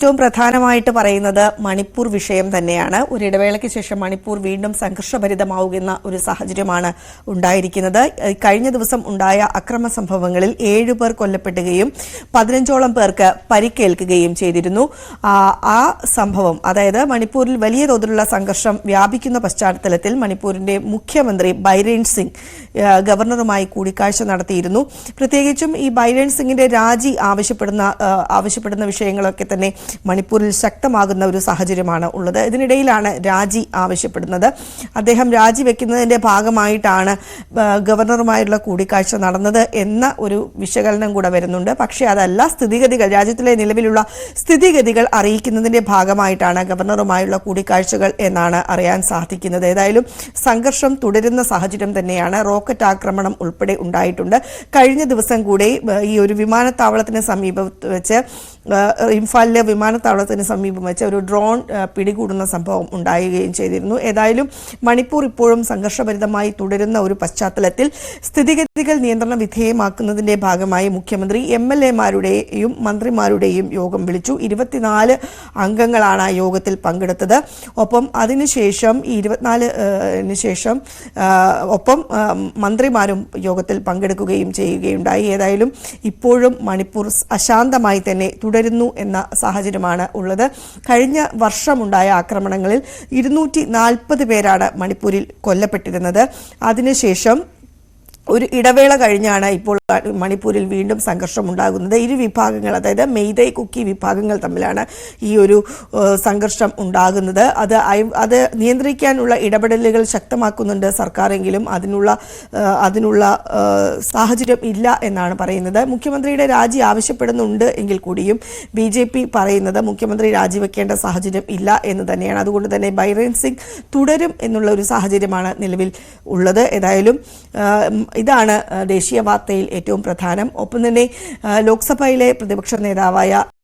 ഏറ്റവും പ്രധാനമായിട്ട് പറയുന്നത് മണിപ്പൂർ വിഷയം തന്നെയാണ്. ഒരു ഇടവേളയ്ക്ക് ശേഷം മണിപ്പൂർ വീണ്ടും സംഘർഷഭരിതമാവുന്ന ഒരു സാഹചര്യമാണ് ഉണ്ടായിരിക്കുന്നത്. കഴിഞ്ഞ ദിവസം ഉണ്ടായ അക്രമ സംഭവങ്ങളിൽ ഏഴു പേർ കൊല്ലപ്പെടുകയും പതിനഞ്ചോളം പേർക്ക് പരിക്കേൽക്കുകയും ചെയ്തിരുന്നു. ആ സംഭവം അതായത് മണിപ്പൂരിൽ വലിയ തോതിലുള്ള സംഘർഷം വ്യാപിക്കുന്ന പശ്ചാത്തലത്തിൽ മണിപ്പൂരിന്റെ മുഖ്യമന്ത്രി ബൈരേൻ സിംഗ് ഗവർണറുമായി കൂടിക്കാഴ്ച നടത്തിയിരുന്നു. പ്രത്യേകിച്ചും ഈ ബൈരേൻ സിംഗിന്റെ രാജി ആവശ്യപ്പെടുന്ന ആവശ്യപ്പെടുന്ന വിഷയങ്ങളൊക്കെ തന്നെ മണിപ്പൂരിൽ ശക്തമാകുന്ന ഒരു സാഹചര്യമാണ് ഉള്ളത്. ഇതിനിടയിലാണ് രാജി ആവശ്യപ്പെടുന്നത്. അദ്ദേഹം രാജിവെക്കുന്നതിന്റെ ഭാഗമായിട്ടാണ് ഗവർണറുമായുള്ള കൂടിക്കാഴ്ച നടന്നത് എന്ന ഒരു വിശകലനം കൂടെ വരുന്നുണ്ട്. പക്ഷേ അതല്ല സ്ഥിതിഗതികൾ രാജ്യത്തിലെ നിലവിലുള്ള സ്ഥിതിഗതികൾ അറിയിക്കുന്നതിന്റെ ഭാഗമായിട്ടാണ് ഗവർണറുമായുള്ള കൂടിക്കാഴ്ചകൾ എന്നാണ് അറിയാൻ സാധിക്കുന്നത്. ഏതായാലും സംഘർഷം തുടരുന്ന സാഹചര്യം തന്നെയാണ്. റോക്കറ്റ് ആക്രമണം ഉൾപ്പെടെ ഉണ്ടായിട്ടുണ്ട്. കഴിഞ്ഞ ദിവസം കൂടി ഈ ഒരു വിമാനത്താവളത്തിന് സമീപത്ത് വെച്ച് ഇംഫാലിലെ വിമാനത്താവളത്തിന് സമീപം വെച്ച് ഒരു ഡ്രോൺ പിടികൂടുന്ന സംഭവം ഉണ്ടാവുകയും ചെയ്തിരുന്നു. ഏതായാലും മണിപ്പൂർ ഇപ്പോഴും സംഘർഷഭരിതമായി തുടരുന്ന ഒരു പശ്ചാത്തലത്തിൽ സ്ഥിതിഗതികൾ നിയന്ത്രണ വിധേയമാക്കുന്നതിന്റെ ഭാഗമായി മുഖ്യമന്ത്രി എം എൽ എമാരുടെയും മന്ത്രിമാരുടെയും യോഗം വിളിച്ചു. ഇരുപത്തിനാല് അംഗങ്ങളാണ് ആ യോഗത്തിൽ പങ്കെടുത്തത്. ഒപ്പം അതിനുശേഷം ഈ ഇരുപത്തിനാല് ശേഷം ഒപ്പം മന്ത്രിമാരും യോഗത്തിൽ പങ്കെടുക്കുകയും ചെയ്യുകയുണ്ടായി. ഏതായാലും ഇപ്പോഴും മണിപ്പൂർ അശാന്തമായി തന്നെ തുടരുന്നു എന്ന സാഹചര്യമാണ് ഉള്ളത്. കഴിഞ്ഞ വർഷമുണ്ടായ ആക്രമണങ്ങളിൽ ഇരുന്നൂറ്റി നാൽപ്പത് പേരാണ് മണിപ്പൂരിൽ കൊല്ലപ്പെട്ടിരുന്നത്. അതിനുശേഷം ഒരു ഇടവേള കഴിഞ്ഞാണ് ഇപ്പോൾ മണിപ്പൂരിൽ വീണ്ടും സംഘർഷം ഉണ്ടാകുന്നത്. ഇരു വിഭാഗങ്ങൾ അതായത് മെയ്തൈ കുക്കി വിഭാഗങ്ങൾ തമ്മിലാണ് ഈ ഒരു സംഘർഷം ഉണ്ടാകുന്നത്. അത് അത് നിയന്ത്രിക്കാനുള്ള ഇടപെടലുകൾ ശക്തമാക്കുന്നുണ്ട് സർക്കാരെങ്കിലും. അതിനുള്ള അതിനുള്ള സാഹചര്യം ഇല്ല എന്നാണ് പറയുന്നത്. മുഖ്യമന്ത്രിയുടെ രാജി ആവശ്യപ്പെടുന്നുണ്ട് എങ്കിൽ കൂടിയും ബി ജെ പി പറയുന്നത് മുഖ്യമന്ത്രി രാജിവെക്കേണ്ട സാഹചര്യം ഇല്ല എന്ന് തന്നെയാണ്. അതുകൊണ്ട് തന്നെ ബൈറൻ സിംഗ് തുടരും എന്നുള്ള ഒരു സാഹചര്യമാണ് നിലവിൽ ഉള്ളത്. ഏതായാലും ഇതാണ് ദേശീയ വാർത്തയിൽ ഏറ്റവും പ്രധാനം. ഒപ്പം തന്നെ ലോക്സഭയിലെ പ്രതിപക്ഷ നേതാവായ